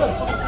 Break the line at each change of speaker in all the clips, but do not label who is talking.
Hey,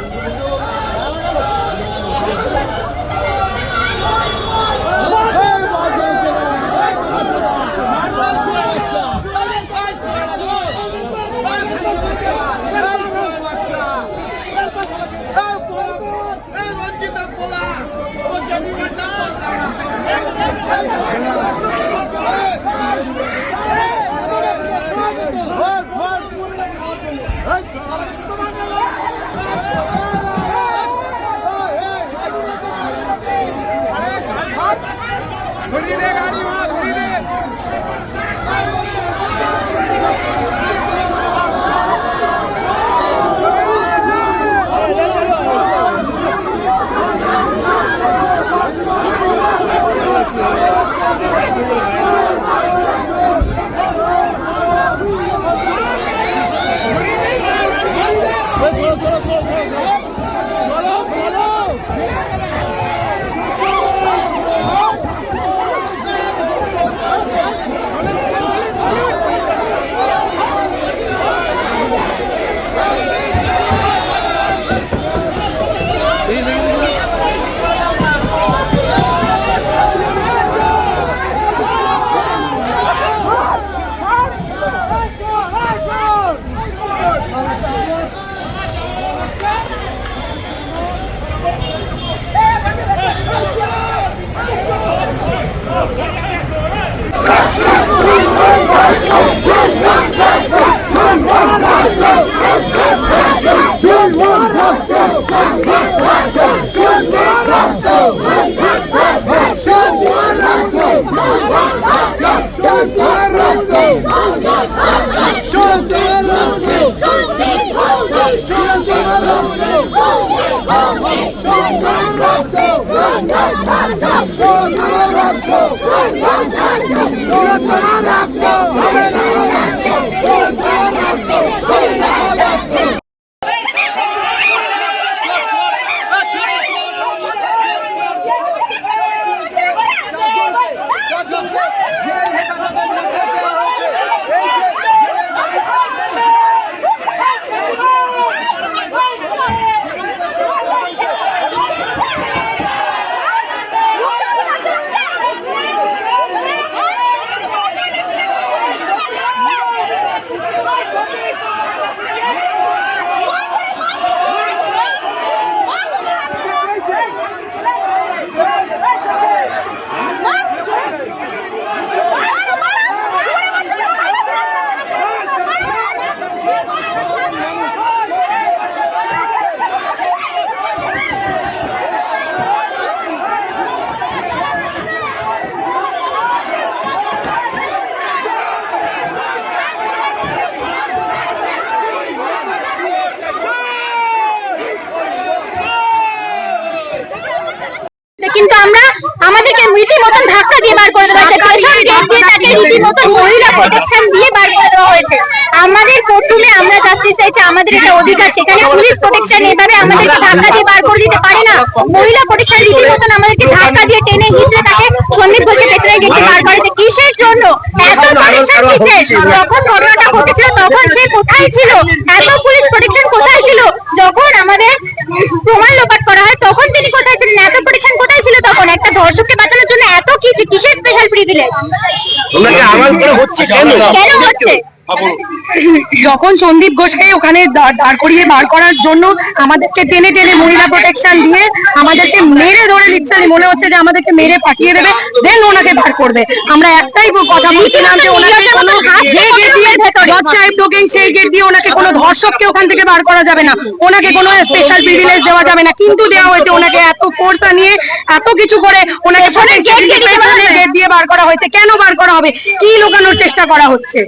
गाड़ी Let's go! কিন্তু আমরা আমাদেরকে রীতিমতন ধাক্কা দিয়ে বার করে দেওয়া হয়েছে। রীতিমতন মহিলা প্রোটেকশন দিয়ে বার করে দেওয়া হয়েছে। আমাদের প্রথমে আমরা জাস্টিস চাইছি, আমাদের এটা অধিকার, সেখানে পুলিশ প্রোটেকশন এভাবে আমাদেরকে ধাক্কা দিয়ে বার করে দিতে পারে না। মহিলা প্রোটেকশন রীতিমতন আমাদেরকে ধাক্কা দিয়ে টেনে হিঁচড়ে তাকে সন্দীপ ঘোষকে পেছনে গেটে বার করেছে কিসের জন্য? এত প্রোটেকশন কিসের? যখন ঘটনাটা ঘটেছিল, তখন সে কোথায় ছিল? এত পুলিশ প্রোটেকশন কোথায় ছিল? যখন আমাদের প্রমাণ লোপাট করা হয় তখন তিনি কোথায় ছিলেন এত প্রোটেকশন কোথায় ছিল তখন একটা ধর্ষককে বাঁচানোর জন্য এত কিছু স্পেশাল প্রিভিলেজ
ওনাকে আড়াল করে হচ্ছে কেন?
কেন হচ্ছে?
যখন সন্দীপ ঘোষকে ওখানে দাঁড় করিয়ে বার করার জন্য আমাদেরকে টেনে টেনে মহিলা প্রোটেকশন দিয়ে আমাদেরকে মেরে ধরে লিটারালি মনে হচ্ছে যে আমাদেরকে মেরে পাঠিয়ে দেবে দেন ওনাকে বার করবে। আমরা একটাই কথা বলছিলাম যে ওনাকে কোনো যে গেট দিয়ে জজ সাহেব ঢোকেন সেই গেট দিয়ে ওনাকে কোনো ধর্ষককে ওখান থেকে বার করা যাবে না। ওনাকে কোনো স্পেশাল প্রিভিলেজ দেওয়া যাবে না। কিন্তু দেওয়া হয়েছে ওনাকে এত ফোর্স নিয়ে এত কিছু করে ওনাকে গেট দিয়ে বার করা হয়েছে। কেন বার করা হবে? কি লুকানোর চেষ্টা করা হচ্ছে?